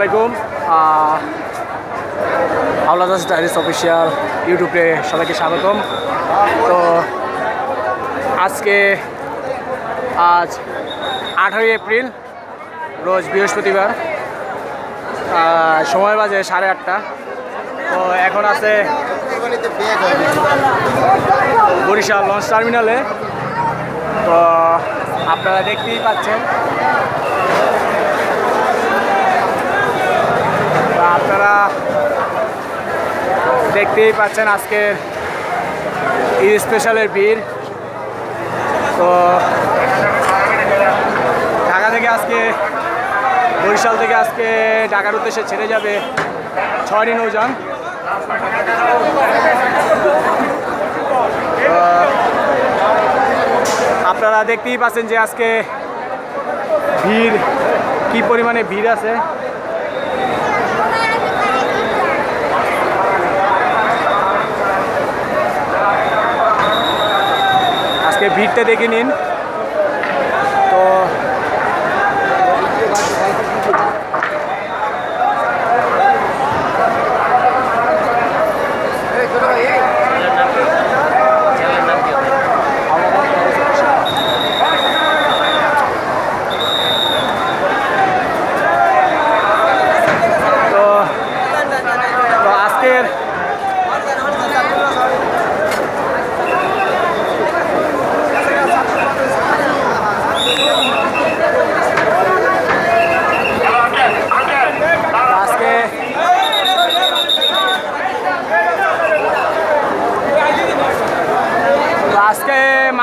আসসালামাইকুম হাওলাদ diaries official ইউটিউবে সবাইকে স্বাগতম। তো আজকে আজ আঠারোই এপ্রিল, রোজ বৃহস্পতিবার সময় বাজে সাড়ে আটটা। তো এখন আছে বরিশাল লঞ্চ টার্মিনালে। তো আপনারা দেখতেই পাচ্ছেন দেখতেই পাচ্ছেন আজকের ঈদ স্পেশালের ভিড়। তো ঢাকা থেকে আজকে, বরিশাল থেকে আজকে ঢাকার উদ্দেশ্যে ছেড়ে যাবে ছয়টি নৌযান। তো আপনারা দেখতেই পাচ্ছেন যে আজকে ভিড়, কি পরিমাণে ভিড় আছে। ভিড়টা দেখে নিন। তো আজকের আজকে তো আজকে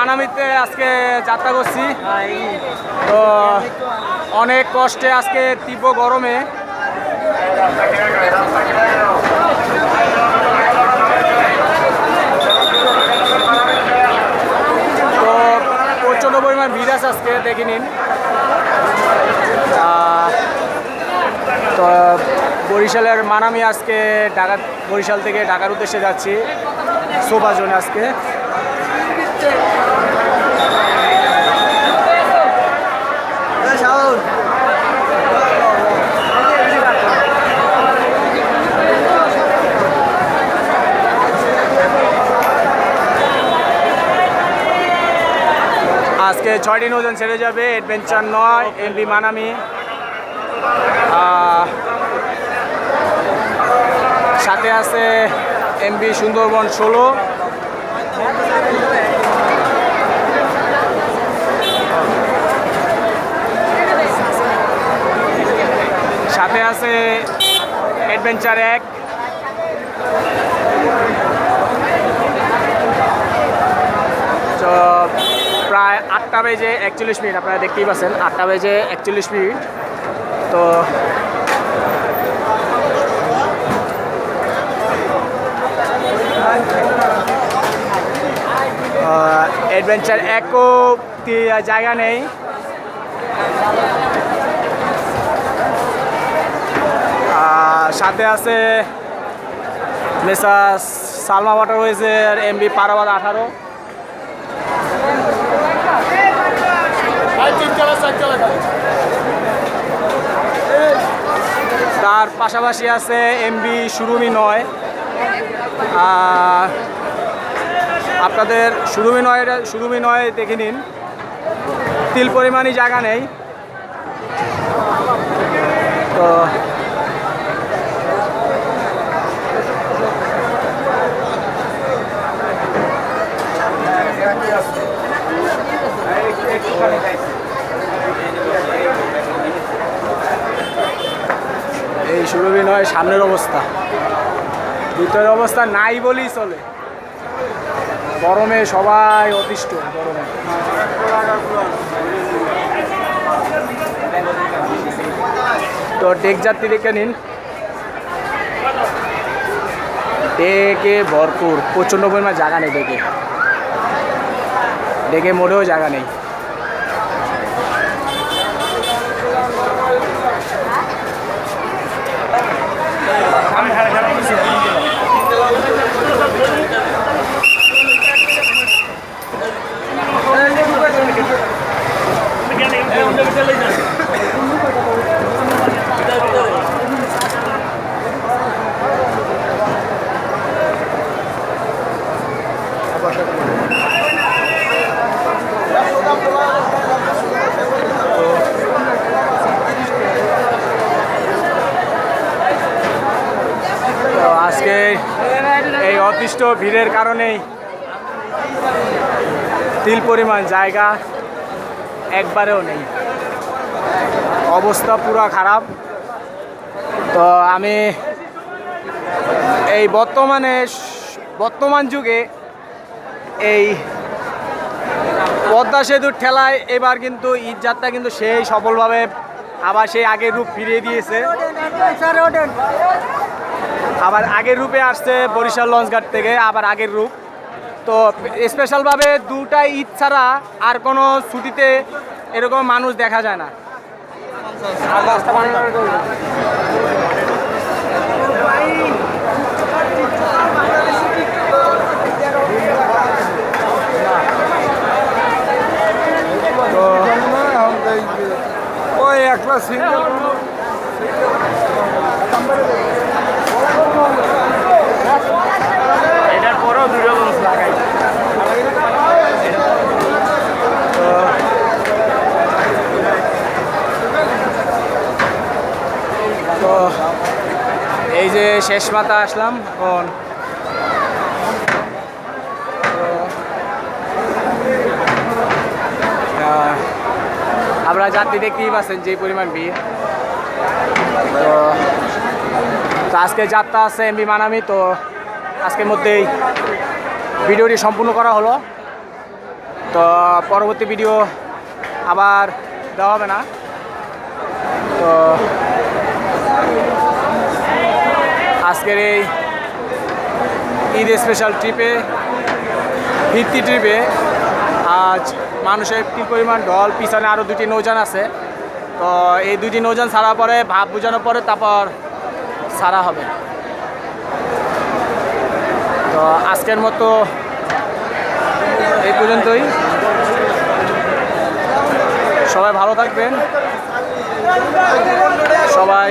মানামিতে আজকে যাত্রা করছি। তো অনেক কষ্টে আজকে তীব্র গরমে। তো প্রচণ্ড পরিমাণ ভিড় আছে আজকে দেখে নিন। তো বরিশালের মানামি আজকে ঢাকা বরিশাল থেকে ঢাকার উদ্দেশ্যে যাচ্ছি। সোফা জোনে আজকে। আজকে ছয়টি নৌজন ছেড়ে যাবে অ্যাডভেঞ্চার নয় এমবি মানামি। সাথে আছে এমবি সুন্দরবন ষোলো। সাথে আছে অ্যাডভেঞ্চার এক। তো প্রায় আটটা বেজে একচল্লিশ মিনিট, আপনারা দেখতেই পাচ্ছেন, আটটা বেজে একচল্লিশ মিনিট। তো অ্যাডভেঞ্চার একও জায়গা নেই। আর সাথে আছে মেসাস সালমা ওয়াটারওয়েজের এমবি পারাবাদ আঠারো। তার পাশাপাশি আছে এমবি সুরুমি নয়। আপনাদের সুরুমি নয় সুরুমি নয় দেখে নিন। তিল পরিমাণই জায়গা নেই। তো এই সুরভি নয়, সামনের অবস্থা। ভিতরের অবস্থা নাই বলেই চলে। গরমে সবাই অতিষ্ঠ গরমে তো ডেক যাত্রী দেখে নিন। ডেকে ভরপুর, প্রচণ্ড পরিমাণ জায়গা নেই ডেকে ডেকে মোটেও জায়গা নেই। আমি অতিষ্ঠ ভিড়ের কারণেই তিল পরিমাণ জায়গা একবারেও নেই। অবস্থা পুরো খারাপ। তো আমি এই বর্তমানে বর্তমান যুগে এই পদ্মা সেতুর ঠেলায় এবার কিন্তু ঈদ যাত্রা কিন্তু সেই সফলভাবে আবার সেই আগের রূপ ফিরিয়ে দিয়েছে। আবার আগের রূপে আসছে বরিশাল লঞ্চঘাট থেকে, আবার আগের রূপ। তো স্পেশালভাবে দুটা ঈদ ছাড়া আর কোনো ছুটিতে এরকম মানুষ দেখা যায় না। ওই একটা এই যে শেষ মাথা আসলাম এখন। আপনারা যাত্রী দেখতেই পাচ্ছেন যে পরিমাণ ভিড়। আজকে যাত্রা আছে এমবি মানামি, তো আজকের মধ্যেই ভিডিওটি সম্পূর্ণ করা হলো। তো পরবর্তী ভিডিও আবার দেওয়া হবে না। তো আজকের এই ঈদ স্পেশাল ট্রিপে ভিত্তি ট্রিপে আজ মানুষের কি পরিমাণ ঢল, পিছনে আরও দুটি নৌযান আছে। তো এই দুটি নৌযান ছাড়ার পরে ভাব বোঝানোর পরে তারপর ছাড়া হবে। তো আজকের মতো এই পর্যন্তই। সবাই ভালো থাকবেন। সবাই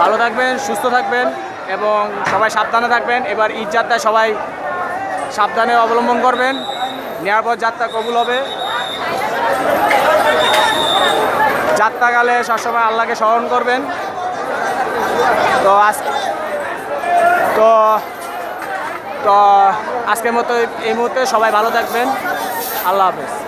ভালো থাকবেন, সুস্থ থাকবেন এবং সবাই সাবধানে থাকবেন। এবার ঈদ যাত্রায় সবাই সাবধানে অবলম্বন করবেন। নেওয়ার পর যাত্রা কবুল হবে। যাত্রাকালে সবসময় আল্লাহকে স্মরণ করবেন। তো আজ তো তো আজকের মতো এই মুহূর্তে সবাই ভালো থাকবেন। আল্লাহ হাফেজ।